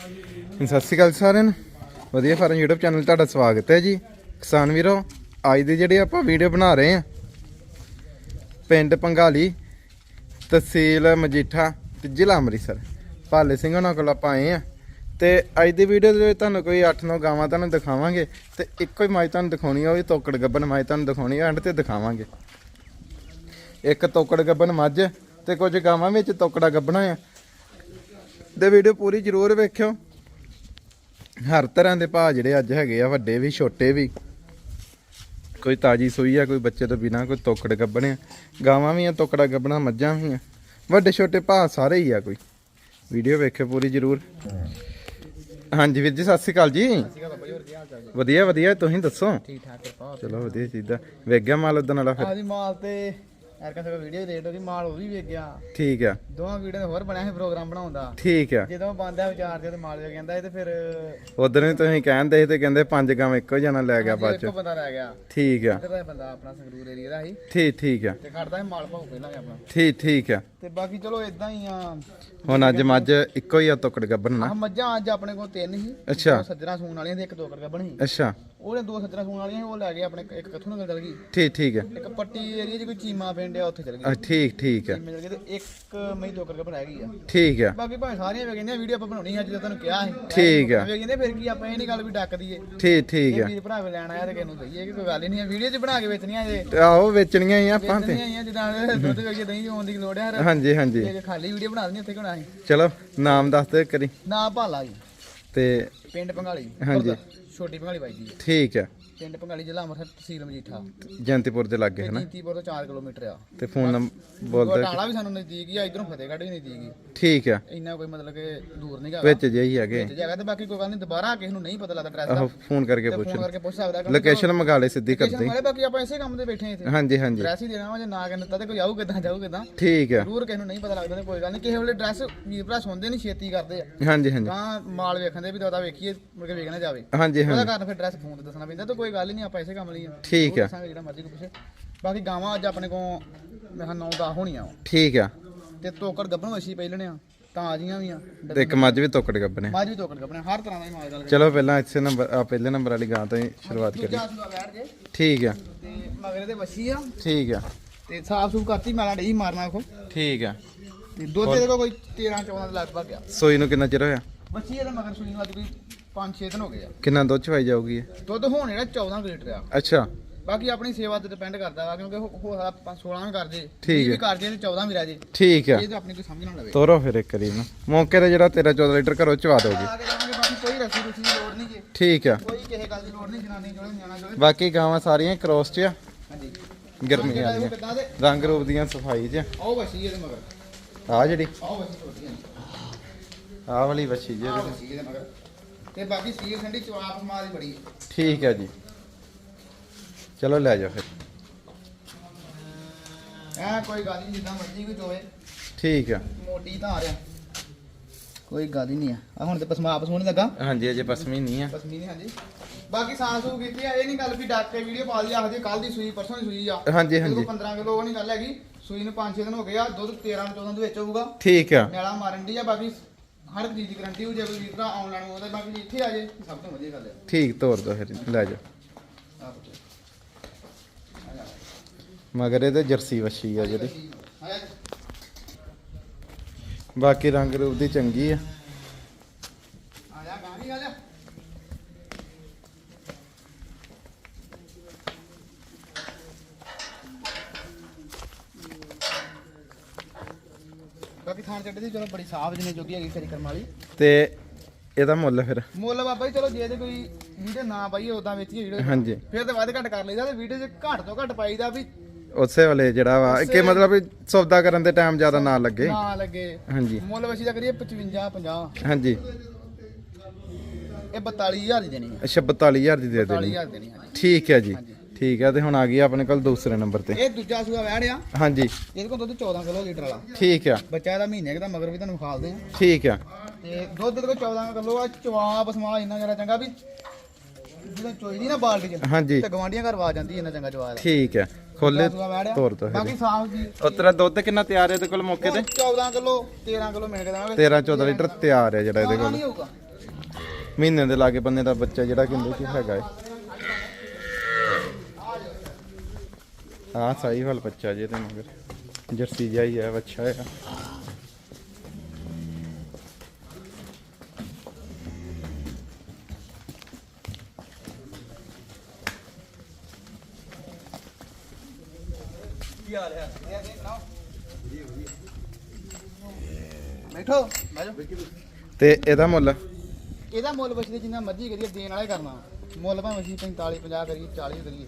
ਸਤਿ ਸ਼੍ਰੀ ਅਕਾਲ ਸਾਰਿਆਂ ਨੂੰ। ਵਧੀਆ ਫਾਰਮ YouTube ਚੈਨਲ ਤੁਹਾਡਾ ਸਵਾਗਤ ਹੈ ਜੀ। ਕਿਸਾਨ ਵੀਰੋ, ਅੱਜ ਦੀ ਜਿਹੜੀ ਆਪਾਂ ਵੀਡੀਓ ਬਣਾ ਰਹੇ ਹਾਂ, ਪਿੰਡ ਪੰਗਾਲੀ, ਤਹਿਸੀਲ ਮਜੀਠਾ ਤੇ ਜ਼ਿਲ੍ਹਾ ਅੰਮ੍ਰਿਤਸਰ। ਭਾਲੇ ਸਿੰਘ ਉਹਨਾਂ ਕੋਲ ਆਪਾਂ ਆਏ ਆ ਤੇ ਅੱਜ ਦੀ ਵੀਡੀਓ ਦੇ ਵਿੱਚ ਤੁਹਾਨੂੰ ਕੋਈ 8-9 ਗਾਵਾਂ ਤੁਹਾਨੂੰ ਦਿਖਾਵਾਂਗੇ ਤੇ ਇੱਕੋ ਹੀ ਮਾਈ ਤੁਹਾਨੂੰ ਦਿਖਾਉਣੀ ਆ, ਉਹ ਤੋਕੜ ਗੱਬਨ ਮਾਈ ਤੁਹਾਨੂੰ ਦਿਖਾਉਣੀ ਆ, ਐਂਡ ਤੇ ਦਿਖਾਵਾਂਗੇ। ਇੱਕ ਤੋਕੜ ਗੱਬਨ ਮੱਝ ਤੇ ਕੁਝ ਗਾਵਾਂ ਵਿੱਚ ਤੋਕੜਾ ਗੱਬਣਾ ਆ ਤੇ ਵੀਡੀਓ ਪੂਰੀ ਜ਼ਰੂਰ ਵੇਖਿਓ। ਹਰ ਤਰ੍ਹਾਂ ਦੇ ਭਾਅ ਜਿਹੜੇ ਅੱਜ ਹੈਗੇ ਆ ਵੱਡੇ ਵੀ ਛੋਟੇ ਵੀ। ਕੋਈ ਤਾਜੀ ਸੂਈ ਆ ਕੋਈ ਬੱਚੇ ਤੋਂ ਬਿਨਾ ਕੋਈ ਤੋਕੜ ਗੱਬਣੇ ਗਾਵਾਂ ਵੀ ਆ ਤੋਕੜਾ ਗੱਬਣਾ ਮੱਝਾਂ ਵੀ ਆ। ਵੱਡੇ ਛੋਟੇ ਭਾਅ ਸਾਰੇ ਹੀ ਆ ਕੋਈ। ਵੀਡੀਓ ਵੇਖਿਓ ਪੂਰੀ ਜ਼ਰੂਰ। ਹਾਂਜੀ ਵੀਰ ਜੀ ਸਤਿ ਸ਼੍ਰੀ ਅਕਾਲ ਜੀ। ਵਧੀਆ ਵਧੀਆ ਤੁਸੀਂ ਦੱਸੋ? ਠੀਕ ਠਾਕ ਚਲੋ ਵਧੀਆ ਚੀਜ਼ਾਂ ਵੇਖ ਗਿਆ ਮਾਲ ਉਦੋਂ ਵਾਲਾ ਫਿਰ। ਆਦੀ ਮਾਲ ਤੇ ਐਰਕਾ ਸਗੋਂ ਵੀਡੀਓ ਰੇਟ ਉਹਦੀ ਮਾਲ ਉਹ ਵੀ ਵੇਖ ਗਿਆ ਠੀਕ ਆ। ਦੋਵਾਂ ਵੀਡੀਓ ਦੇ ਹੋਰ ਬਣਿਆ ਸੀ ਪ੍ਰੋਗਰਾਮ ਬਣਾਉਣ ਦਾ। ਠੀਕ ਆ। ਜਦੋਂ ਬੰਦਾ ਵਿਚਾਰ ਤੇ ਮਾਲ ਵੇ ਕਹਿੰਦਾ ਇਹ ਤੇ ਫਿਰ ਉਦੋਂ ਵੀ ਤੁਸੀਂ ਕਹਿੰਦੇ ਸੀ ਤੇ ਕਹਿੰਦੇ ਪੰਜ ਗਾਵਾਂ ਇੱਕੋ ਜਣਾ ਲੈ ਗਿਆ ਬਾਅਦ ਇੱਕੋ ਚ ਬੰਦਾ ਰਹਿ ਗਿਆ। ਠੀਕ ਆ। ਇੱਧਰ ਦਾ ਬੰਦਾ ਆਪਣਾ ਸੰਗਰੂਰ ਏਰੀਆ ਦਾ ਸੀ। ਠੀਕ ਠੀਕ ਆ। ਤੇ ਖੜਦਾ ਸੀ ਮਾਲ ਭਾਉ ਪਹਿਲਾਂ ਵੀ ਆਪਣਾ। ਠੀਕ ਠੀਕ ਆ। ਤੇ ਬਾਕੀ ਚਲੋ ਇਦਾਂ ਹੀ ਆ। ਹੁਣ ਅੱਜ ਮੱਝ ਇੱਕੋ ਹੀ ਆ ਤੋਕੜ ਗੱਬਨ ਨਾ। ਆਹ ਮੱਝਾਂ ਅੱਜ ਆਪਣੇ ਕੋਲ ਤਿੰਨ ਸੀ। ਅੱਛਾ। ਸੱਜਣਾ ਸੂਣ ਵਾਲੀਆਂ ਤੇ ਇੱਕ ਦੋ ਕਰ ਬਣੀ ਅੱਛਾ। ਉਹਨੇ ਦੋ ਸੱਜਣਾ ਸੂਣ ਵਾਲੀਆਂ ਸੀ, ਉਹ ਲੈ ਗਏ ਆਪਣੇ ਇੱਕ ਕਿੱਥੋਂ ਨਿਕਲ ਚਲ ਗਈ। ਠੀਕ ਠੀਕ ਆ ਇੱਕ ਪੱਟੀ ਏਰੀਆ 'ਚ ਕੋਈ ਚੀਮਾ ਪਿੰਡ ਆ ਉੱਥੇ ਚਲ ਗਈ। ਠੀਕ ਠੀਕ ਆ ਚੀਮੇ ਚਲ ਗਏ ਤੇ ਇੱਕ ਮਈ ਦੋ ਕਰ ਬਣਾ ਗਈ ਆ। ਠੀਕ ਆ ਬਾਕੀ ਭਾਵੇਂ ਸਾਰੀਆਂ ਵੇ ਕਹਿੰਦੇ ਵੀਡੀਓ ਆਪਾਂ ਬਣਾਉਣੀ ਹੈ ਜਦੋਂ ਤੁਹਾਨੂੰ ਕਿਹਾ ਸੀ। ਠੀਕ ਆ ਵੇ ਕਹਿੰਦੇ ਫਿਰ ਕੀ ਆਪਾਂ ਇਹ ਨਹੀਂ ਗੱਲ ਵੀ ਡੱਕ ਦਈਏ। ਠੀਕ ਠੀਕ ਇਹ ਆ ਵੀਰ ਭਰਾ ਵੇ ਲੈਣ ਆਇਆ ਤੇ ਕਿਸ ਨੂੰ ਦਈਏ ਕਿ ਕੋਈ ਗੱਲ ਹੀ ਨਹੀਂ ਹੈ ਵੀਡੀਓ 'ਚ ਬਣਾ ਕੇ ਵੇਚਣੀਆਂ ਜੇ। ਆਹੋ ਵੇਚਣੀਆਂ ਹੀ ਆ ਆਪਾਂ ਤੇ। ਵੇਚਣੀਆਂ ਆਈਆਂ ਜਿੱਦਾਂ ਦੁੱਧ ਵੇਚੀਏ ਦਹੀਂ ਚੋਣ ਦੀ ਲੋੜ ਹੈ ਹਾਂਜੀ ਹਾਂਜੀ। ਜੇ ਖਾਲੀ ਵੀਡੀਓ ਬਣਾ ਦੇਣੀ ਉੱਥੇ ਕਿਉਂ ਨਾ ਅਸੀਂ ਚਲੋ ਨਾਮ ਦੱਸ ਦੇ ਕਰੀ ਨਾ ਭਾਲਾ ਜੀ ਤੇ ਪਿੰਡ ਪੰਗਾਲੀ। ਹਾਂਜੀ। ਛੋਟੀ ਪੰਗਾਲੀ ਬਾਈ ਜੀ ਠੀਕ ਹੈ। ਪਿੰਡ ਪੰਗਾਲੀ ਜ਼ਿਲ੍ਹਾ ਅੰਮ੍ਰਿਤਸਰ ਤਹਿਸੀਲ ਮਜੀਠਾ। ਜੈਂਤੀਪੁਰ ਦੇ ਲਾਗੇ ਹਨਾ? ਜੀਤੀਪੁਰ ਤੋਂ 4 ਕਿਲੋਮੀਟਰ ਆ। ਤੇ ਫੋਨ ਨੰਬਰ ਬੋਲ ਦੇ ਬਟਾਲਾ ਵੀ ਸਾਨੂੰ ਨਜ਼ਦੀਕ ਹੀ ਆ ਇਧਰੋਂ ਫਤਿਹਗੜ੍ਹ ਵੀ ਨਜ਼ਦੀਕ ਹੀ। ਠੀਕ ਆ। ਇੰਨਾ ਕੋਈ ਮਤਲਬ ਕਿ ਦੂਰ ਨਹੀਂ ਗਾ ਵਿੱਚ ਜੇ ਹੀ ਹੈਗੇ। ਜਗ੍ਹਾ ਤੇ ਬਾਕੀ ਕੋਈ ਗੱਲ ਨਹੀਂ ਦੁਬਾਰਾ ਕਿਸੇ ਨੂੰ ਨਹੀਂ ਪਤਾ ਲੱਗਦਾ ਐਡਰੈਸ ਦਾ। ਆਹੋ ਫੋਨ ਕਰਕੇ ਪੁੱਛ ਫੋਨ ਕਰਕੇ ਪੁੱਛ ਸਕਦਾ ਕਿ ਲੋਕੇਸ਼ਨ ਮੰਗਾ ਲੈ ਸਿੱਧੀ ਕਰ ਲੋਕੇਸ਼ਨ ਵਾਲੇ ਬਾਕੀ ਆਪਾਂ ਇਸੇ ਕੰਮ ਤੇ ਬੈਠੇ ਹਾਂ ਇੱਥੇ। ਹਾਂਜੀ ਹਾਂਜੀ। ਐਡਰੈਸ ਹੀ ਦੇਣਾ ਵਾ ਜੇ ਨਾ ਕਹਿੰਦਾ ਤੇ ਕੋਈ ਆਊ ਕਿਦਾਂ ਜਾਊ ਕਿਦਾਂ। ਠੀਕ ਆ। ਜ਼ਰੂਰ ਕਿਸੇ ਨੂੰ ਨਹੀਂ ਪਤਾ ਲੱਗਦਾ ਤੇ ਕੋਈ ਗੱਲ ਨਹੀਂ ਕਿਸੇ ਵੇਲੇ ਐਡਰੈਸ ਵੀਰ ਭਰਾ ਸੁਣਦੇ ਨਹੀਂ ਛੇਤੀ ਕਰਦੇ ਆ। ਹਾਂਜੀ ਹਾਂਜੀ। ਤਾਂ ਮਾਲ ਵੇਖਣ ਦੇ ਵੀ ਦਾਦਾ ਵੇਖੀਏ ਮੁੜ ਕੇ ਵੇਖਣਾ ਜਾਵੇ। ਹਾਂਜੀ ਉਹਦਾ ਹਾਂਜੀ ਕਾਰਨ ਫਿਰ ਐਡਰੈਸ ਫੋਨ ਤੇ ਦੱਸਣਾ ਪੈਂਦਾ ਤੇ ਕੋਈ ਗੱਲ ਹੀ ਨਹੀਂ ਆਪਾਂ ਇਸੇ ਕੰਮ ਲਈ ਆ। ਠੀਕ ਆ। ਦੱਸਾਂਗੇ ਜਿਹੜਾ ਮਰਜ਼ੀ ਕੋਈ ਪੁੱਛੇ। ਬਾਕੀ ਗਾਵਾਂ ਅੱਜ ਆਪਣੇ ਕੋਲ ਮੈਂ ਕਿਹਾ 9 10 ਹੋਣੀਆਂ ਵਾ। ਠੀਕ ਆ। ਤੇ ਤੋਕੜ ਗੱਭਣ ਵਸੀ ਪਹਿਲਣੇ ਆ ਤਾਂ ਆ ਜੀਆਂ ਵੀ ਆ। ਤੇ ਇੱਕ ਮੱਝ ਵੀ ਤੋਕੜ ਗੱਬਨੇ ਮਾਝ ਵੀ ਤੋਕੜ ਗੱਭਣ ਹਰ ਤਰ੍ਹਾਂ ਦਾ ਹੀ ਮਾਲ ਗੱਲ ਚਲੋ ਪਹਿਲਾਂ ਇਸੇ ਨੰਬਰ ਆ ਪਹਿਲੇ ਨੰਬਰ ਵਾਲੀ ਗਾਂ ਤੋਂ ਹੀ ਸ਼ੁਰੂਆਤ ਕਰੀਏ। ਦੂਜਾ ਸੂਆ ਬੈਠ ਜੇ। ਠੀਕ ਆ। ਤੇ ਮਗਰੇ ਦੇ ਵਸੀ ਆ। ਠੀਕ ਆ। ਤੇ ਸਾਫ਼ ਸੂਫ ਕਰਤੀ ਮੈਲਾਂ ਡਈ ਮਾਰਨਾ ਕੋ ਠੀਕ ਆ। ਤੇ ਦੁੱਧ ਦੇ ਕੋਈ 13 14 ਦੇ ਲਗਭਗ ਆ। ਸੋਈ ਨੂੰ ਕਿੰਨਾ ਚਿਰ ਹੋਇਆ? ਬੱਚੀ ਇਹਦੇ ਮਗਰ ਸੂਈ ਨੂੰ ਅੱਜ ਕੋਈ 5-6 ਦਿਨ ਹੋ ਗਏ ਆ। ਕਿੰਨਾ ਦੁੱਧ ਚਵਾਈ ਜਾਊਗੀ ਇਹ? ਦੁੱਧ ਹੁਣ ਜਿਹੜਾ 14 ਕੁ ਲੀਟਰ ਆ। ਅੱਛਾ। ਬਾਕੀ ਆਪਣੀ ਸੇਵਾ ਤੇ ਡਿਪੈਂਡ ਕਰਦਾ ਵਾ ਕਿਉਂਕਿ ਹੋ ਹੋ ਸਕਦਾ 16 ਵੀ ਕਰ ਜੇ ਠੀਕ 20 ਵੀ ਹੈ। ਕਰ ਜੇ ਤੇ 14 ਵੀ ਰਹਿ ਜੇ। ਠੀਕ ਆ। ਇਹ ਤਾਂ ਆਪਣੀ ਕੋਈ ਸਮਝ ਨਾ ਲਵੇ। ਤੋਰੋ ਫਿਰ ਇੱਕ ਨੂੰ ਮੌਕੇ ਤੇ ਜਿਹੜਾ 13 14 ਲੀਟਰ ਘਰੋਂ ਚਵਾ ਦੋਗੇ। ਆ ਕੇ ਜਾਵਾਂਗੇ ਬਾਕੀ ਕੋਈ ਰਸੀ ਰੁਸੀ ਦੀ ਲੋੜ ਨਹੀਂ ਜੇ। ਠੀਕ ਆ। ਕੋਈ ਕਿਸੇ ਗੱਲ ਦੀ ਲੋੜ ਨਹੀਂ ਜਨਾਨੀ ਜੋੜੇ ਨਿਆਣਾ ਜੋੜੇ। ਬਾਕੀ ਗਾਵਾਂ ਸਾਰੀਆਂ ਕ੍ਰੋਸ 'ਚ ਆ। ਹਾਂਜੀ। ਗਰਮੀ ਵਾਲੀਆਂ। ਕਿੱਦਾਂ ਦੇ? ਰੰਗ ਰੂਪ ਦੀਆਂ ਸਫ਼ਾਈ 'ਚ ਆਓ ਵਸੀ ਇਹਦੇ ਮਗਰ। ਆ ਜਿਹੜੀ। ਆਓ ਵਸੀ ਛੋਟੀ ਹੈ ਆ ਵਾਲੀ ਵੱਛੀ ਜੀ ਆਹ ਵਸੀ ਇਹਦੇ ਮਗਰ। ਤੇ ਬਾਕੀ ਸੀਲ ਠੰਡੀ ਚਵਾਪ ਮਾਰੀ ਬੜੀ ਠੀਕ ਆ ਜੀ। ਚਲੋ ਲੈ ਜਾਓ ਫਿਰ। ਐ ਕੋਈ ਗੱਲ ਨਹੀਂ ਜਿੱਦਾਂ ਮਰਜ਼ੀ ਕੋਈ ਚੋਵੇ। ਠੀਕ ਆ। ਮੋਟੀ ਤਾਂ ਆ। ਰਿਹਾ ਕੋਈ ਗੱਲ ਹੀ ਨਹੀਂ ਆ। ਆ ਹੁਣ ਤੇ ਪਸਮਾ ਆਪਸ ਹੋਣ ਲੱਗਾ। ਹਾਂਜੀ ਅਜੇ ਪਸਮੀ ਨਹੀਂ ਆ। ਪਸਮੀ ਨਹੀਂ ਹਾਂਜੀ। ਬਾਕੀ ਸਾਂਸ ਸੂ ਕੀਤੀ ਆ ਇਹ ਨਹੀਂ ਗੱਲ ਵੀ ਡੱਕ ਕੇ ਵੀਡੀਓ ਪਾ ਲਈ ਆਖਦੇ ਕੱਲ ਦੀ ਸੂਈ ਪਰਸੋਂ ਦੀ ਸੂਈ ਆ। ਹਾਂਜੀ ਹਾਂਜੀ। ਕੋਲ 15 ਕਿਲੋ ਉਹ ਨਹੀਂ ਗੱਲ ਹੈਗੀ। ਸੂਈ ਨੂੰ 5-6 ਦਿਨ ਹੋ ਗਏ ਆ ਦੁੱਧ 13 14 ਦੇ ਵਿੱਚ ਹੋਊਗਾ। ਠੀਕ ਆ। ਨਿਆਲਾ ਮਾਰਨ ਦੀ ਆ ਬਾਕੀ ਹਰ ਇੱਕ ਚੀਜ਼ ਦੀ ਗਾਰੰਟੀ ਹੋ ਜੇ ਕੋਈ ਵੀਰ ਭਰਾ ਆਨਲਾਈਨ ਮੰਗਦਾ ਬਾਕੀ ਜੇ ਇੱਥੇ ਆ ਜੇ ਸਭ ਤੋਂ ਵਧੀਆ ਗੱਲ ਹੈ ਠੀਕ ਤੋਰ ਦੋ ਫਿਰ ਲੈ ਜਾਓ ਆਹ ਪੁੱਛੋ। ਆ ਜਾ। ਮਗਰ ਇਹਦੇ ਜਰਸੀ ਵੱਛੀ ਆ ਜਿਹੜੀ ਆ ਜਾ। ਬਾਕੀ ਰੰਗ ਰੂਪ ਦੀ ਚੰਗੀ ਆ ਜਾ ਗਾਂਧੀ ਆ ਜਾ ਬਾਕੀ ਥਾਣ ਚੱਡੇ ਦੀ ਚਲੋ ਬੜੀ ਸਾਫ਼ ਜਿਹਨੇ ਜੋਗੀ ਹੈਗੀ ਖਰੀ ਕਰਮ ਵਾਲੀ। ਤੇ ਇਹਦਾ ਮੁੱਲ ਫਿਰ? ਮੁੱਲ ਬਾਬਾ ਜੀ ਚਲੋ ਜੇ ਤੇ ਕੋਈ ਵੀਡੀਓ ਨਾ ਪਾਈਏ ਉਦਾਂ ਵੇਚੀਏ ਵੀਡੀਓ ਹਾਂਜੀ। ਫਿਰ ਤੇ ਵੱਧ ਘੱਟ ਕਰ ਲਈਦਾ ਤੇ ਵੀਡੀਓ 'ਚ ਘੱਟ ਤੋਂ ਘੱਟ ਪਾਈਦਾ ਵੀ ਉਸੇ ਵਾਲੇ ਜਿਹੜਾ ਵਾ ਕਿ ਮਤਲਬ ਸੌਦਾ ਕਰਨ ਦੇ ਟਾਈਮ ਜ਼ਿਆਦਾ ਨਾ ਲੱਗੇ। ਨਾ ਲੱਗੇ। ਹਾਂਜੀ। ਮੁੱਲ ਵਸੀ ਦਾ ਕਰੀਏ 55 50 ਹਾਂਜੀ। ਇਹ 42000 ਦੀ ਦੇਣੀ ਹੈ। ਅੱਛਾ 42000 ਦੀ ਦੇ ਦੇਣੀ। 42000 ਦੇਣੀ ਹੈ ਠੀਕ ਹੈ ਜੀ। ਹਾਂਜੀ। ਠੀਕ ਹੈ ਤੇ ਹੁਣ ਆ ਗਈ ਆਪਣੇ ਕੋਲ ਦੂਸਰੇ ਨੰਬਰ ਤੇ। ਇਹ ਦੂਜਾ ਸੂਆ ਵਹਿੜਿਆ ਹਾਂਜੀ। ਇਹਦੇ ਕੋਲ ਦੁੱਧ 14 ਕਿਲੋ ਲੀਟਰ ਵਾਲਾ। ਠੀਕ ਆ। ਬੱਚਾ ਇਹਦਾ ਮਹੀਨੇ ਦਾ ਮਗਰ ਵੀ ਤੁਹਾਨੂੰ ਖਾਲਦੇ ਆ। ਠੀਕ ਆ। ਤੇ ਦੁੱਧ ਦੇ ਕੋਲ 14 ਕਿਲੋ ਆ ਚਵਾਪ ਸਮਾ ਇੰਨਾ ਜ਼ਿਆਦਾ ਚੰਗਾ ਵੀ ਜਦੋਂ ਚੋਈਦੀ ਨਾ ਬਾਲਟੀ ਚ ਹਾਂਜੀ। ਤੇ ਗਵਾਂਡੀਆਂ ਘਰ ਆ ਜਾਂਦੀ ਇੰਨਾ ਚੰਗਾ ਜਵਾਬ। ਠੀਕ ਹੈ ਖੋਲੇ ਤੋਰ ਤੋਂ ਬਾਕੀ ਸਾਫ਼ ਜੀ। ਉਹ ਤੇਰਾ ਦੁੱਧ ਕਿੰਨਾ ਤਿਆਰ ਹੈ ਇਹਦੇ ਕੋਲ ਮੌਕੇ ਤੇ? 14 ਕਿਲੋ 13 ਕਿਲੋ ਮਿਲ ਕੇ ਦੇਵਾਂਗੇ। 13 14 ਲੀਟਰ ਤਿਆਰ ਹੈ ਜਿਹੜਾ ਇਹਦੇ ਕੋਲ। ਮਹੀਨੇ ਦੇ ਲਾਗੇ ਬੰਨੇ ਦਾ ਬੱਚਾ ਜਿਹੜਾ ਕਹਿੰਦੇ ਕਿ ਹੈਗਾ ਏ ਆ ਸਹੀ ਵਾਲ ਬੱਚਾ ਜੇ ਤੇ ਮਗਰ। ਜਰਸੀ ਜਾਈ ਹੈ ਬੱਚਾ ਹੈ? ਬੈਠੋ ਬੈਠੋ ਤੇ ਇਹਦਾ ਮੁੱਲ? ਇਹਦਾ ਮੁੱਲ ਵਸੀ ਜਿੰਨਾ ਮਰਜ਼ੀ ਕਰੀਏ ਦੇਣ ਵਾਲਾ ਹੀ ਕਰਨਾ। ਮੁੱਲ ਭਾਵੇਂ ਅਸੀਂ 45 50 ਕਰੀਏ 40 ਕਰੀਏ।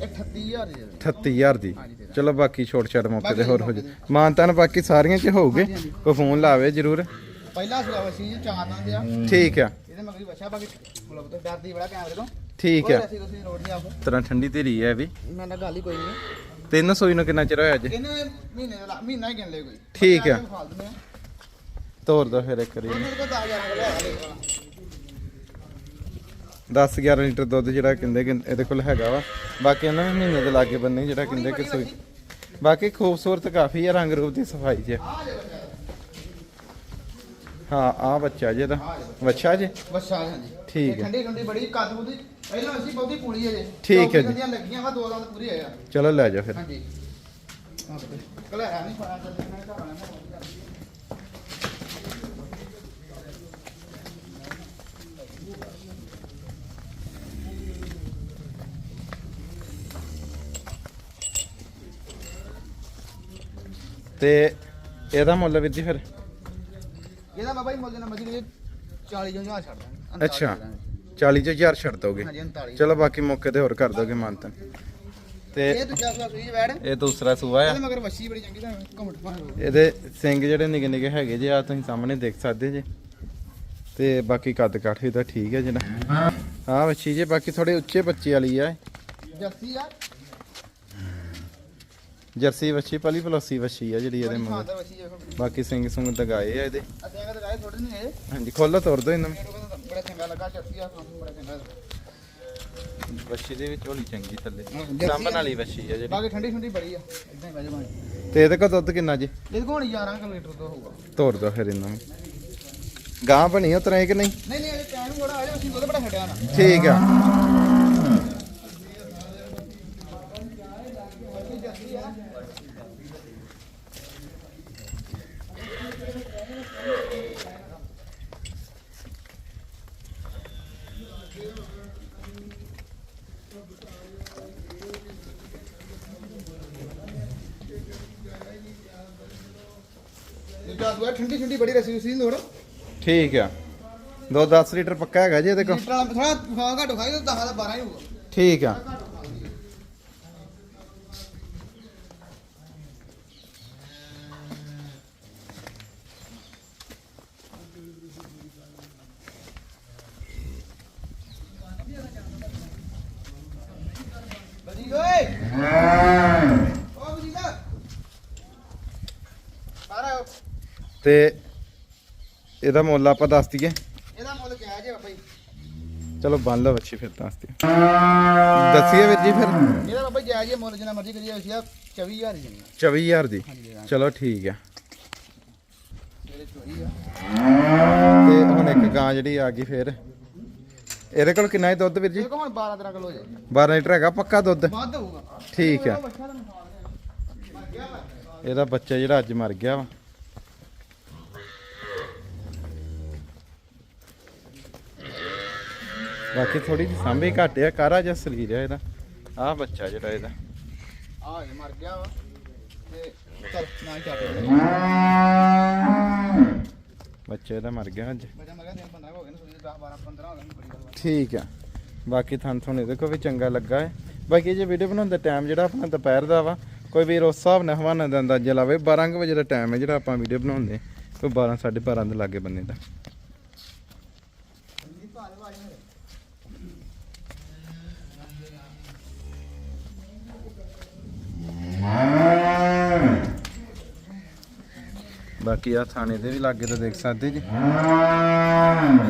38000 ਦੀ ਦੇ ਦਿਓ। 38000 ਦੀ। ਦੇ ਦਾਂ। ਚਲੋ ਬਾਕੀ ਛੋਟ ਛਾਟ ਮੌਕੇ ਤੇ ਹੋਰ ਹੋ ਜੇ ਮਾਨਤਾਨ ਬਾਕੀ ਸਾਰੀਆਂ ਚ ਹੋਊਗੇ। ਕੋਈ ਫੋਨ ਲਾਵੇ ਜਰੂਰ। ਪਹਿਲਾ ਸੁਆ ਵਸੀ ਜੀ ਚਾਰ ਦੰਦ ਆ ਠੀਕ ਆ। ਇਹਦੇ ਮਗਰੀ ਵਛਾ ਬਾਕੀ ਮਤਲਬ ਤੋਂ ਡਰਦੀ ਬੜਾ ਕੈਮਰੇ ਤੋਂ। ਠੀਕ ਆ। ਤਰ੍ਹਾਂ ਠੰਡੀ ਧੀਰੀ ਹੈ ਵੀ। ਮੈਂ ਨਾ ਗੱਲ ਹੀ ਕੋਈ ਨਹੀਂ। ਤਿੰਨ ਸੂਈ ਨੂੰ ਕਿੰਨਾ ਚਿਰ ਹੋਇਆ ਜੇ? ਇਹਨੇ ਮਹੀਨੇ ਦਾ ਮਹੀਨਾ ਹੀ ਗਿਣ ਲੈ ਕੋਈ। ਠੀਕ ਆ। ਤੋਰ ਦੋ ਫਿਰ ਇੱਕ ਵਾਰੀ ਉਹਨੇ ਕੋਲ 10000 ਕੋਲ ਹੈਗਾ ਲੈ ਵਾਲਾ 10 11 ਲੀਟਰ ਦੁੱਧ ਜਿਹੜਾ ਕਹਿੰਦੇ ਕਿ ਇਹਦੇ ਕੋਲ ਹੈਗਾ ਵਾ। ਬਾਕੀ ਇਹਨਾਂ ਨੇ ਮਹੀਨੇ ਦੇ ਲਾਗੇ ਬੰਨੇ ਜਿਹੜਾ ਕਹਿੰਦੇ ਕਿ ਸੂਈ ਬਾਕੀ ਖੂਬਸੂਰਤ ਕਾਫੀ ਆ ਰੰਗ ਰੂਪ ਦੀ ਸਫ਼ਾਈ 'ਚ ਹਾਂ ਆ ਬੱਚਾ ਜੇ ਦਾ ਬੱਚਾ ਜੇ? ਆ ਹਾਂਜੀ। ਠੀਕ ਹੈ। ਠੰਡੀ ਠੰਡੀ ਬੜੀ ਕੱਦ ਬੁੱਧੀ। ਪਹਿਲਾਂ ਅਸੀਂ ਬਹੁਤੀ ਪੂਰੀ ਹੈ ਜੇ। ਠੀਕ ਹੈ ਜੀ। ਲੱਗੀਆਂ ਵਾ ਦੋ ਦੰਦ ਪੂਰੀ ਹੋਇਆ ਚਲੋ ਲੈ ਜਾ ਫਿਰ। ਹਾਂਜੀ। ਕਲੇਰਾ ਨਹੀਂ ਪਾਣਾ ਚੱਲਦੇ ਮੈਂ ਘਰ ਆਣਾ ਤੇ ਇਹਦਾ ਮੁੱਲ ਵੀਰ ਜੀ ਫਿਰ? ਇਹਦਾ ਬਾਬਾ ਜੀ ਮੁੱਲ ਜਨਾ ਮਰਜ਼ੀ ਕਰੀਏ 40 ਜੋ ਹਜ਼ਾਰ ਛੱਡ ਦਾਂਗੇ ਅੱਛਾ 40 ਚ 1000 ਛੱਡ ਦੋਗੇ। ਹਾਂਜੀ 39 ਚਲੋ ਬਾਕੀ ਮੌਕੇ ਤੇ ਹੋਰ ਕਰ ਦੋਗੇ ਮਾਨਤਨ। ਤੇ ਇਹ ਦੂਜਾ ਸੂਆ ਸੂਈ ਵੈੜ। ਇਹ ਦੂਸਰਾ ਸੂਆ ਆ। ਇਹਦੇ ਮਗਰ ਵੱਛੀ ਬੜੀ ਚੰਗੀ ਤਾਂ ਘੁੰਮਟ ਪਾਣ ਇਹਦੇ ਸਿੰਘ ਜਿਹੜੇ ਨਿੱਕੇ ਨਿੱਕੇ ਹੈਗੇ ਜੇ ਆ ਤੁਸੀਂ ਸਾਹਮਣੇ ਦੇਖ ਸਕਦੇ ਜੇ। ਤੇ ਬਾਕੀ ਕੱਦ ਕਾਠ ਵੀ ਤਾਂ ਠੀਕ ਹੈ ਜਿਹੜਾ ਹਾਂ। ਬੱਚੀ ਜੇ ਬਾਕੀ ਥੋੜੇ ਉੱਚੇ ਬੱਚੇ ਵਾਲੀ ਆ ਜੱਸੀ ਆ। ਜਰਸੀ ਬੱਚੀ ਪਲੀ ਪਲੋਸੀ ਬੱਚੀ ਆ ਜਿਹੜੀ ਇਹਦੇ ਮਗਰ। ਖਾਂਦਾ ਵੱਛੀ ਦੇਖੋ ਬਾਕੀ ਸਿੰਘ ਸੁੰਗ ਦਗਾਏ ਆ ਇਹਦੇ। ਅੱਧੇ ਥੋੜੇ ਨਹੀਂ ਹਾਂਜੀ ਖੋਲੋ ਤੋਰ ਦੋ ਇਹਨਾਂ। ਮੈਨੂੰ ਕਹਿੰਦਾ ਬੜਾ ਚੰਗਾ ਲੱਗਾ ਜੱਸੀ ਆ ਸਾਨੂੰ ਬੜਾ ਚੰਗਾ ਬੱਚੀ ਦੇ ਵਿੱਚ ਝੋਲੀ ਚੰਗੀ ਥੱਲੇ। ਹਾਂ, ਜਰਸੀ ਸਾਂਭਣ ਆ। ਵਾਲੀ ਬੱਚੀ ਆ ਜਿਹੜੀ। ਬਾਕੀ ਠੰਡੀ ਠੰਡੀ ਬੜੀ ਆ ਇਦਾਂ ਹੀ ਵਜੇ ਬਾਣੀ ਤੇ ਇਹਦੇ ਕੋਲ ਦੁੱਧ ਕਿੰਨਾ ਜੀ? ਇਹਦੇ ਕੋਲ 11 ਕਿਲੋ ਲੀਟਰ ਤੋਂ ਹੋਊਗਾ। ਤੋਰ ਦੋ ਫਿਰ ਇਹਨਾਂ। ਨੂੰ ਗਾਂ ਬਣੀ ਉਹ ਤਰ੍ਹਾਂ ਕਿ ਨਹੀਂ? ਨਹੀਂ ਨਹੀਂ ਇਹ ਟਾਈਮ ਬੜਾ ਆਇਆ ਅਸੀਂ ਉਹਦੇ ਬੜਾ ਛੱਡਿਆ ਨਾ। ਠੀਕ ਆ। ਦੂਜਾ ਦੂਆ ਠੰਡੀ ਠੰਡੀ ਬੜੀ ਰਸੀ ਉਸੀ ਲੋੜ ਠੀਕ ਆ ਦੋ 10 ਲੀਟਰ ਪੱਕਾ ਹੈਗਾ ਜੀ ਇਹਦੇ ਕੋਲ ਲੀਟਰ ਵਾਲਾ ਥੋੜਾ ਖਾ ਘੱਟ ਖਾਈ ਤਾਂ 10 ਦਾ 12 ਹੀ ਹੋਊਗਾ ਠੀਕ ਆ ਬਜੀ ਓਏ ਓ ਬਜੀ ਦਾ ਸਾਰਾ ਤੇ ਇਹਦਾ ਮੁੱਲ ਆਪਾਂ ਦੱਸ ਦਈਏ। ਇਹਦਾ ਮੁੱਲ ਕਿਹਾ ਜੇ ਬਾਬਾ ਜੀ? ਚਲੋ ਬੰਨ ਲਓ ਬੱਚੀ ਫਿਰ ਦੱਸ ਦਿਓ ਦੱਸੀਏ ਵੀਰ ਜੀ ਫਿਰ। ਇਹਦਾ ਬਾਬਾ ਜੀ ਜਾਇਜ਼ ਮੁੱਲ ਜਿੰਨਾ ਮਰਜ਼ੀ ਕਰੀਏ ਅਸੀਂ 24000 ਹੀ ਜਣੀ 24000 ਦੀ। ਚਲੋ ਠੀਕ ਆ। ਤੇ ਹੁਣ ਇੱਕ ਗਾਂ ਜਿਹੜੀ ਆ ਗਈ ਫਿਰ। ਇਹਦੇ ਕੋਲ ਕਿੰਨਾ ਹੈ ਦੁੱਧ ਵੀਰ ਜੀ? ਕੋਲ ਹੁਣ 12 13 ਕਿਲੋ ਜੇ। 12 ਲੀਟਰ ਹੈਗਾ ਪੱਕਾ ਦੁੱਧ। ਵੱਧ ਹੋਊਗਾ। ਠੀਕ ਆ। ਇਹਦਾ ਬੱਚਾ ਜਿਹੜਾ ਅੱਜ ਮਰ ਗਿਆ ਵਾ। ਬਾਕੀ ਥੋੜੀ ਜਿਹੀ ਸਾਂਭੀ ਘੱਟ ਆ ਕਾਰਾ ਜਿਹਾ ਸਰੀਰ ਆ ਇਹਦਾ? ਆਹ ਬੱਚਾ ਜਿਹੜਾ ਇਹਦਾ। ਆ ਇਹ ਮਰ ਗਿਆ ਵਾ। ਤੇ ਚਲ ਨਾ ਬੱਚਾ ਇਹਦਾ ਮਰ ਗਿਆ ਅੱਜ। ਬੱਚਾ ਮਰ ਗਿਆ ਦਿਨ 15 ਹੋ ਗਏ ਨੇ ਸੋਚੀ 10 12 15 ਹੋ ਗਏ ਨੇ ਬੜੀ ਗੱਲ ਵਾ। ਠੀਕ ਆ। ਬਾਕੀ ਥਾਂ ਤੁਹਾਨੂੰ ਇਹਦੇ ਕੋਲ ਵੀ ਚੰਗਾ ਲੱਗਾ ਹੈ ਬਾਕੀ ਜੇ ਵੀਡੀਓ ਬਣਾਉਣ ਦਾ ਟਾਈਮ ਜਿਹੜਾ ਆਪਣਾ ਦੁਪਹਿਰ ਦਾ ਵਾ ਕੋਈ ਵੀਰ ਉਸ ਹਿਸਾਬ ਨਾਲ ਹਵਾਨਾ ਦਾ ਅੰਦਾਜ਼ਾ ਲਾਵੇ 12 ਕੁ ਵਜੇ ਦਾ ਟਾਈਮ ਹੈ ਜਿਹੜਾ ਆਪਾਂ ਵੀਡੀਓ ਬਣਾਉਂਦੇ। ਕੋਈ 12 12:30 ਦੇ ਲਾਗੇ ਬੰਨੇ ਦਾ। ਬਾਕੀ ਆ ਥਾਣੇ ਦੇ ਵੀ ਲਾਗੇ ਤਾਂ ਦੇਖ ਸਕਦੇ ਜੀ।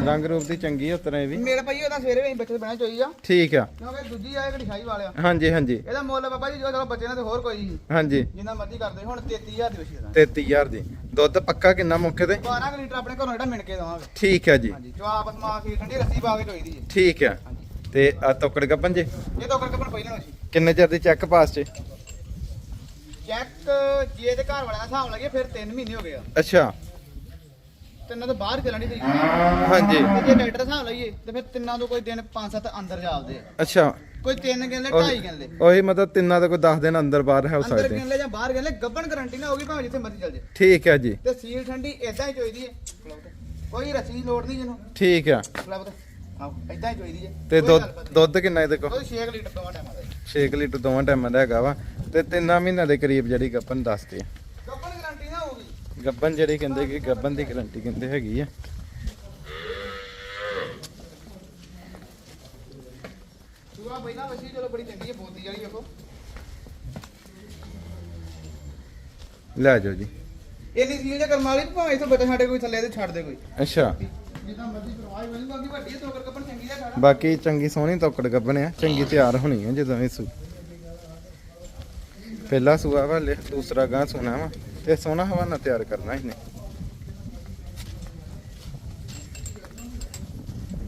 ਰੰਗ ਰੂਪ ਦੀ ਚੰਗੀ ਆ ਤਰ੍ਹਾਂ ਇਹ ਵੀ। ਮੇਰੇ ਭਾਈ ਉਹਦਾ ਸਵੇਰੇ ਵੀ ਅਸੀਂ ਬੱਚੇ ਬਣਾ ਚੋਈ ਆ। ਠੀਕ ਆ। ਕਿਉਂਕਿ ਦੂਜੀ ਆ ਇੱਕ ਲਿਖਾਈ ਵਾਲਿਆ। ਹਾਂਜੀ ਹਾਂਜੀ। ਇਹਦਾ ਮੁੱਲ ਬਾਬਾ ਜੀ ਜੋ ਚਲੋ ਬੱਚੇ ਨਾਲ ਤੇ ਹੋਰ ਕੋਈ ਨਹੀਂ। ਹਾਂਜੀ। ਜਿੰਨਾ ਮਰਜ਼ੀ ਕਰਦੇ ਹੁਣ 33000 ਦੀ ਵਸ਼ੀ ਦਾ। 33000 ਦੀ। ਦੁੱਧ ਪੱਕਾ ਕਿੰਨਾ ਮੁੱਖ ਤੇ? 12 ਕੁ ਲੀਟਰ ਆਪਣੇ ਘਰੋਂ ਜਿਹੜਾ ਮਿਣ ਕੇ ਦਵਾਂਗੇ। ਠੀਕ ਹੈ ਜੀ। ਹਾਂਜੀ ਜੋ ਆਪਸ ਮਾਂ ਠੰਡੀ ਰੱਸੀ ਪਾ ਕੇ ਚੋਈ ਦੀ ਜੀ। ਠੀਕ ਆ। ਤੇ ਆ ਤੋਕੜ ਗੱਪਨ ਜੇ? ਇਹ ਤੋਂ ਕਰਕੇ ਪਹਿਲਾਂ ਵਸ਼ੀ ਕਿੰਨੇ ਚਿਰ ਦੀ ਚੈੱਕ ਪਾਸ ਚ ਜੇ ਤੇ ਘਰ ਵਾਲਿਆਂ ਦਾ ਹਿਸਾਬ ਲਾਈਏ ਫਿਰ 3 ਮਹੀਨੇ ਹੋ ਗਏ ਆ। ਅੱਛਾ। ਤਿੰਨਾਂ ਤੋਂ ਬਾਹਰ ਚੱਲਣ ਦੀ ਤਰੀਕ ਹਾਂਜੀ। ਤੇ ਜੇ ਡਾਕਟਰ ਹਿਸਾਬ ਲਾਈਏ ਤੇ ਫਿਰ ਤਿੰਨਾਂ ਤੋਂ ਕੋਈ ਦਿਨ 5-7 ਅੰਦਰ ਜਾਵਦੇ ਆ। ਅੱਛਾ। ਕੋਈ ਤਿੰਨ ਕਹਿੰਦੇ ਉਹੀ- ਢਾਈ ਕਹਿੰਦੇ। ਉਹੀ ਮਤਲਬ ਤਿੰਨਾਂ ਦਾ ਕੋਈ 10 ਦਿਨ ਅੰਦਰ ਬਾਹਰ ਹੋ ਅੰਦਰ ਸਕਦੇ ਕਹਿੰਦੇ ਜਾਂ ਬਾਹਰ ਕਹਿੰਦੇ ਗੱਬਣ ਗਰੰਟੀ ਨਾ ਹੋਗੀ ਭਾਵੇਂ ਜਿੱਥੇ ਮਰਜ਼ੀ ਚੱਲ ਜੇ ਠੀਕ ਹੈ ਜੀ। ਤੇ ਸੀਲ ਠੰਡੀ ਇਦਾਂ ਹੀ ਚੋਈਦੀ ਹੈ। ਕੋਈ ਰੱਸੀ ਦੀ ਲੋੜ ਨਹੀਂ ਜਿਹਨੂੰ। ਠੀਕ ਆ ਕਲੱਬ ਤੇ। ਆਹ ਇਦਾਂ ਹੀ ਚੋਈਦੀ ਹੈ। ਤੇ ਕੋਈ ਦੁੱਧ ਗੱਲਬਾਤ ਨਹੀਂ। ਦੁੱਧ ਕਿੰਨਾ ਇਹਦੇ ਕੋਲ? ਦੁੱਧ 6 ਲੀਟਰ ਦੋਵਾਂ ਟਾਈਮਾਂ ਦਾ 6 ਲੀਟਰ ਦੋਵਾਂ ਟਾਈਮਾਂ ਦਾ ਹੈਗਾ ਵਾ ਤੇ ਤਿੰਨਾਂ ਮਹੀਨਿਆਂ ਦੇ ਕਰੀਬ ਜਿਹੜੀ ਗੱਪਨ ਦੱਸਦੇ ਆ। ਗੱਬਣ ਗਰੰਟੀ ਨਾ ਹੋਗੀ ਗੱਬਨ ਜਿਹੜੀ ਕਹਿੰਦੇ ਕਿ ਗੱਬਨ ਦੀ ਗਾਰੰਟੀ ਕਹਿੰਦੇ ਹੈਗੀ ਆ। ਸੂਆ ਪਹਿਲਾਂ ਵਸੀ ਚਲੋ ਬੜੀ ਚੰਗੀ ਹੈ ਬੋਤੀ ਵਾਲੀ ਵੇਖੋ ਲੈ ਜਾਓ ਜੀ। ਇੰਨੀ ਸੀਲ ਜੇ ਕਰਮ ਭਾਵੇਂ ਇਥੋਂ ਬੱਚਾ ਸਾਡੇ ਕੋਈ ਥੱਲੇ ਤੇ ਛੱਡ ਦੇ ਕੋਈ। ਅੱਛਾ। ਜਿੱਦਾਂ ਮਰਜ਼ੀ ਪਰਵਾਹ ਬਣੀ ਬਾਕੀ ਵੱਡੀ ਹੈ ਤੋਕਰ ਕੱਪਣ ਚੰਗੀ ਹੈ ਸਾਡਾ ਬਾਕੀ ਚੰਗੀ ਸੋਹਣੀ ਤੋਕੜ ਗੱਬਨ ਆ ਚੰਗੀ ਤਿਆਰ ਹੋਣੀ ਆ ਜਦੋਂ ਇਹ ਸੂ। ਪਹਿਲਾ ਸੂਆ ਵਾਲੇ ਦੂਸਰਾ ਗਾਂ ਸੋਨਾ ਵਾ ਤੇ ਸੋਨਾ ਹਵਾਨਾ ਤਿਆਰ ਕਰਨਾ ਇਹਨੇ।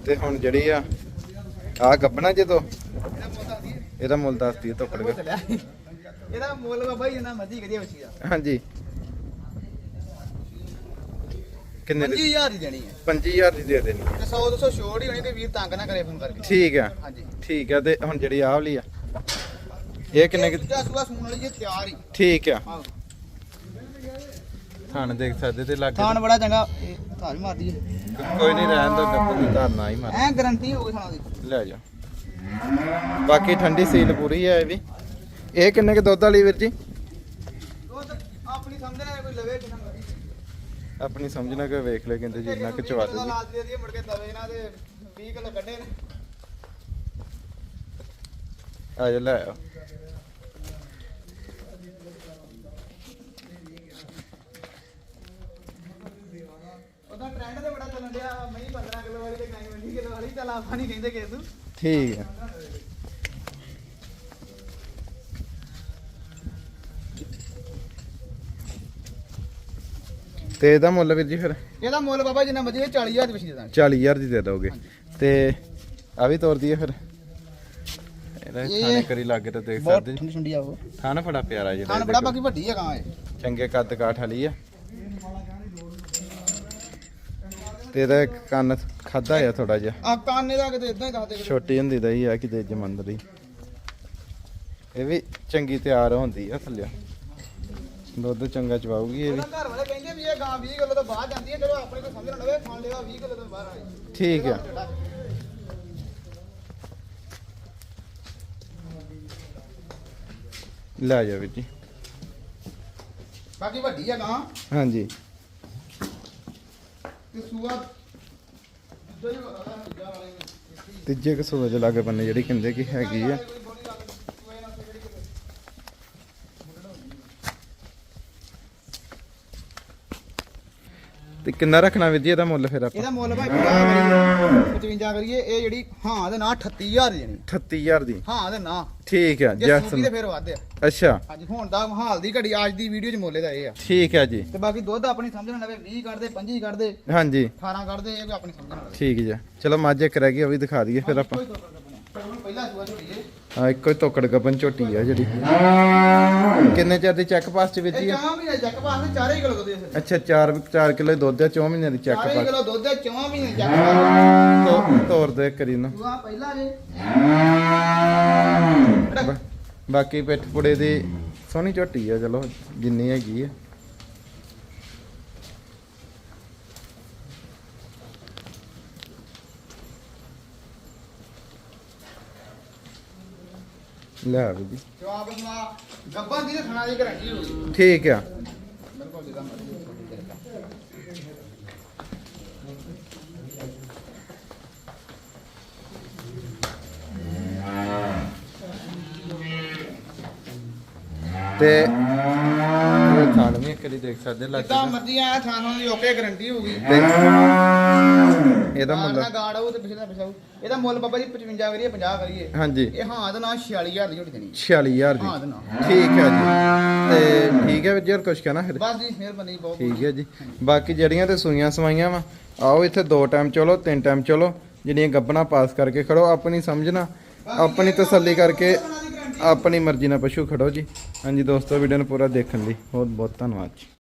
ਤੇ ਹੁਣ ਜਿਹੜੀ ਆ ਆ ਗੱਬਣਾ ਜਦੋਂ ਇਹਦਾ ਮੁੱਲ ਦੱਸਦੀ ਹੈ ਤੋਕੜ ਚੱਲਿਆ ਇਹਦਾ ਮੁੱਲ ਬਾਬਾ ਜੀ ਜਿੰਨਾ ਮਰਜ਼ੀ ਕਰੀਏ ਦਾ। ਹਾਂਜੀ। ਕਿੰਨੇ ਦੀ? 25000 ਦੀ ਦੇਣੀ ਹੈ। 25000 ਦੀ ਦੇ ਦੇਣੀ ਤੇ 100 200 ਛੋੜ ਹੀ ਹੋਣੀ ਤੇ ਵੀਰ ਤੰਗ ਨਾ ਕਰੇ ਫੋਨ ਕਰਕੇ। ਠੀਕ ਆ। ਹਾਂਜੀ। ਠੀਕ ਆ ਤੇ ਹੁਣ ਜਿਹੜੀ ਆਹ ਵਾਲੀ ਆ ਇਹ ਕਿੰਨੇ ਕੁ- ਦੂਜਾ ਸੂਆ ਸੂਣ ਵਾਲੀ ਜੇ ਤਿਆਰ ਹੀ। ਠੀਕ ਆ। ਆਹੋ। ਥਾਣ ਦੇਖ ਸਕਦੇ ਤੇ ਲੱਗ ਖਾਣ ਬੜਾ ਚੰਗਾ ਇਹ ਧਾਰ ਵੀ ਮਾਰਦੀ ਹੈ। ਕੋਈ ਨਹੀਂ ਰਹਿਣ ਦੋ ਗੱਪਨ ਦੀ ਧਾਰ ਨਾ ਹੀ ਮਾਰ। ਐ ਗਾਰੰਟੀ ਹੋਊਗੀ ਖਾਣਾ ਦੀ। ਲੈ ਜਾ ਬਾਕੀ ਠੰਡੀ ਸੀਲ ਪੂਰੀ ਹੈ ਇਹ ਵੀ। ਇਹ ਕਿੰਨੇ ਕੁ ਦੁੱਧ ਵਾਲੀ ਵੀਰ ਜੀ? ਉਹ ਤਾਂ ਆਪਣੀ ਸਮਝ ਨਾ ਕੋਈ ਲਵੇ ਜਿੰਨਾ ਮਰਜ਼ੀ ਆਪਣੀ ਸਮਝਣਾ ਕਿ ਵੇਖ ਲੈ ਕਹਿੰਦੇ ਜਿੰਨਾ ਕਿ ਚਵਾ ਦੇ ਲਾਲ ਦੇ ਦੀ ਮੁੜ ਕੇ ਤਵੇ ਨਾਲ ਤੇ 20 ਕਿਲੋ ਕੱਢੇ ਨੇ। ਆ ਜਾ ਲੈ ਆਓ ਉਹਦਾ ਟ੍ਰੈਂਡ ਤੇ ਬੜਾ ਚੱਲਣ ਡਿਆ ਮੈਂ 15 ਕਿਲੋ ਵਾਲੀ ਤੇ ਗਾਂ 20 ਕਿਲੋ ਵਾਲੀ ਚੱਲ ਆਪਾਂ ਨਹੀਂ ਕਹਿੰਦੇ ਕਿਸੇ ਨੂੰ। ਠੀਕ ਆ। ਤੇ ਇਹਦਾ ਮੁੱਲ ਵੀਰ ਜੀ ਫਿਰ? ਇਹਦਾ ਮੁੱਲ ਬਾਬਾ ਜਿੰਨਾ ਮਰਜ਼ੀ 40000 ਦੀ ਵਸੀ ਦੇ ਦਾਂਗੇ 40000 ਦੀ ਦੇ ਦੋਗੇ। ਤੇ ਆ ਵੀ ਤੋਰ ਦਈਏ ਫਿਰ। ਇਹਦਾ ਥਾਣੇ ਕਰੀ ਲੱਗੇ ਤਾਂ ਦੇਖ ਬਹੁਤ ਸਕਦੇ। ਠੰਡੀ ਠੰਡੀ ਆ ਉਹ। ਥਾਣਾ ਬੜਾ ਪਿਆਰਾ ਜਿਹੜਾ ਖਾਣ ਬੜਾ। ਬਾਕੀ ਵੱਡੀ ਆ ਗਾਂ ਇਹ। ਚੰਗੇ ਕੱਦ ਕਾਠ ਵਾਲੀ ਆ। ਤੇ ਇਹਦਾ ਇੱਕ ਕੰਨ ਖਾਦਾ ਆ ਥੋੜਾ ਜਿਹਾ। ਆ ਕਾਨੇ ਦਾ ਕਿਤੇ ਇਦਾਂ ਹੀ ਦੱਸ ਦੇ ਛੋਟੀ ਹੁੰਦੀ ਦਾ ਹੀ ਆ ਕਿਤੇ ਜਮੰਦਰੀ ਇਹ ਵੀ ਚੰਗੀ ਤਿਆਰ ਹੁੰਦੀ ਆ ਥੱਲੇ। ਦੁੱਧ ਚੰਗਾ ਚਵਾਉਗੀ ਇਹ ਵੀ। ਘਰ ਵਾਲੇ ਵੀ ਇਹ ਗਾਂ 20 ਕਿਲੋ ਤੋਂ ਬਾਹਰ ਜਾਂਦੀ ਹੈ ਚਲੋ ਆਪਣੇ ਕੋਲ ਸਮਝ ਨਾ ਲਵੇ ਖਾਣ ਲੇਵਾ 20 ਕਿਲੋ ਤੋਂ ਬਾਹਰ ਆਏ ਠੀਕ ਆ। ਲੈ ਜਾ ਵੀਰ ਜੀ। ਬਾਕੀ ਵੱਡੀ ਆ ਗਾਂ। ਹਾਂਜੀ। ਤੇ ਸੂਆ ਦੂਜਾ ਵਾਲੇ ਤੀਜੇ ਕਸੂਏ ਦੇ ਲਾਗੇ ਬੰਨੇ ਜਿਹੜੀ ਕਹਿੰਦੇ ਕਿ ਹੈਗੀ ਆ ਕੋਈ ਬੋਲੀ ਗੱਲ ਸੂਏ ਨਾਲ ਜਿਹੜੀ ਕਿਤੇ ਤੇ ਕਿੰਨਾ ਰੱਖਣਾ ਵੀਰ ਜੀ ਇਹਦਾ ਮੁੱਲ ਫਿਰ ਆਪਾਂ? ਇਹਦਾ ਮੁੱਲ ਭਾਈ 50 ਕਰੀਏ 55 ਕਰੀਏ ਇਹ ਜਿਹੜੀ ਹਾਂ ਦੇ ਨਾਂ 38000 ਦੀ ਜਣੀ। 38000 ਦੀ। ਹਾਂ ਦੇ ਨਾਂ। ਠੀਕ ਆ ਜੇ ਜੈਕਸਨ ਸੂਪੀ ਤੇ ਫਿਰ ਵੱਧ ਆ। ਅੱਛਾ। ਹਾਂਜੀ ਹੁਣ ਦਾ ਹਾਲ ਦੀ ਘੜੀ ਅੱਜ ਦੀ ਵੀਡੀਓ 'ਚ ਮੁੱਲੇ ਦਾ ਇਹ ਆ। ਠੀਕ ਆ ਜੀ। ਤੇ ਬਾਕੀ ਦੁੱਧ ਆਪਣੀ ਸਮਝ ਨਾ ਲਵੇ 20 ਕੱਢਦੇ 25 ਕੱਢਦੇ ਹਾਂਜੀ। 18 ਕੱਢਦੇ ਇਹ ਆਪਣੀ ਸਮਝ ਨਾ ਲਵੇ। ਠੀਕ ਜੀ। ਚਲੋ ਮੱਝ ਇੱਕ ਰਹਿ ਗਈ ਉਹ ਵੀ ਦਿਖਾ ਦਈਏ ਫਿਰ ਆਪਾਂ। ਪਹਿਲਾ ਸੂਆ ਝੋਟੀ ਹਾਂ ਇੱਕੋ ਹੀ ਤੋਕੜ ਗੱਬਨ ਝੋਟੀ ਆ ਜਿਹੜੀ। ਕਿੰਨੇ ਚਿਰ ਦੀ ਚੈੱਕ ਪਾਸ ਚ ਇਹ ਵੇਚੀ ਆ ਚਾਹ ਵੀ ਚੱਕ ਪਾਸ ਚਾਰੇ ਹੀ ਕਿਲੋ ਦੁੱਧ ਹੈ ਅੱਛਾ 4 4 ਕਿਲੋ ਦੁੱਧ ਆ 4 ਮਹੀਨਿਆਂ ਦੀ ਚੈੱਕ ਚਾਰੇ ਪਾਸ ਕਿਲੋ ਦੁੱਧ ਹੈ ਚੌਂ ਮਹੀਨੇ ਚੱਕ ਪਾਸ ਤੋ- ਤੋਰ ਦੇ ਕਰੀ ਨਾ। ਸੂਆ ਪਹਿਲਾ ਜੇ। ਬ- ਬਾਕੀ ਪਿੱਠ ਪੁੜੇ ਦੀ ਸੋਹਣੀ ਝੋਟੀ ਆ ਚਲੋ ਜਿੰਨੀ ਹੈਗੀ ਆ। ਲੈ ਵੀ ਜੀ ਜਵਾਬ ਮਾ ਗੱਬਾਂ ਦੀ ਤੇ ਖਾਣਾ ਦੀ ਗਰੰਟੀ ਹੋਊਗੀ ਠੀਕ ਆ। ਬਿਲਕੁਲ ਜਿੱਦਾਂ ਤੇ ਥਾਣ ਵੀ ਇੱਕ ਵਾਰੀ ਦੇਖ ਸਕਦੇ ਲੱਗ ਜਿੱਦਾਂ ਮਰਜ਼ੀ ਆ ਥਾਣੋਂ ਦੀ ਓਕੇ ਗਾਰੰਟੀ ਹੋਊਗੀ? ਇਹਦਾ ਮੁੱਲ ਦਾ ਗਾੜ ਆਊ ਤੇ ਪਿਛਲਾ ਪਿਛਾਊ ਇਹਦਾ ਮੁੱਲ ਬਾਬਾ ਜੀ 55 ਕਰੀਏ 50 ਕਰੀਏ ਹਾਂਜੀ। ਇਹ ਹਾਂ ਦਾ ਨਾ 46000 ਦੀ ਝੋਟੀ ਦੇਣੀ 46000 ਹਾਂ ਦੀ। ਦਾ ਨਾ। ਠੀਕ ਹੈ ਜੀ। ਤੇ ਠੀਕ ਹੈ ਵੀਰ ਜੀ ਹੋਰ ਕੁਝ ਕਹਿਣਾ ਫਿਰ? ਬਸ ਜੀ ਮਿਹਰਬਾਨੀ ਬਹੁਤ ਠੀਕ ਹੈ ਜੀ। ਬਾਕੀ ਜਿਹੜੀਆਂ ਤੇ ਸੂਈਆਂ ਸਵਾਈਆਂ ਵਾ ਆਓ ਇੱਥੇ ਦੋ ਟਾਈਮ ਚਲੋ ਤਿੰਨ ਟਾਈਮ ਚਲੋ। ਜਿਹੜੀਆਂ ਗੱਬਣਾ ਪਾਸ ਕਰਕੇ ਖੜੋ ਆਪਣੀ ਸਮਝਣਾ ਆਪਣੀ ਤਸੱਲੀ ਕਰਕੇ ਆਪਣੀ ਮਰਜ਼ੀ ਨਾਲ ਪਸ਼ੂ ਖੜੋ ਜੀ। ਹਾਂਜੀ ਦੋਸਤੋ ਵੀਡੀਓ ਨੂੰ ਪੂਰਾ ਦੇਖਣ ਲਈ ਬਹੁਤ ਬਹੁਤ ਧੰਨਵਾਦ ਜੀ।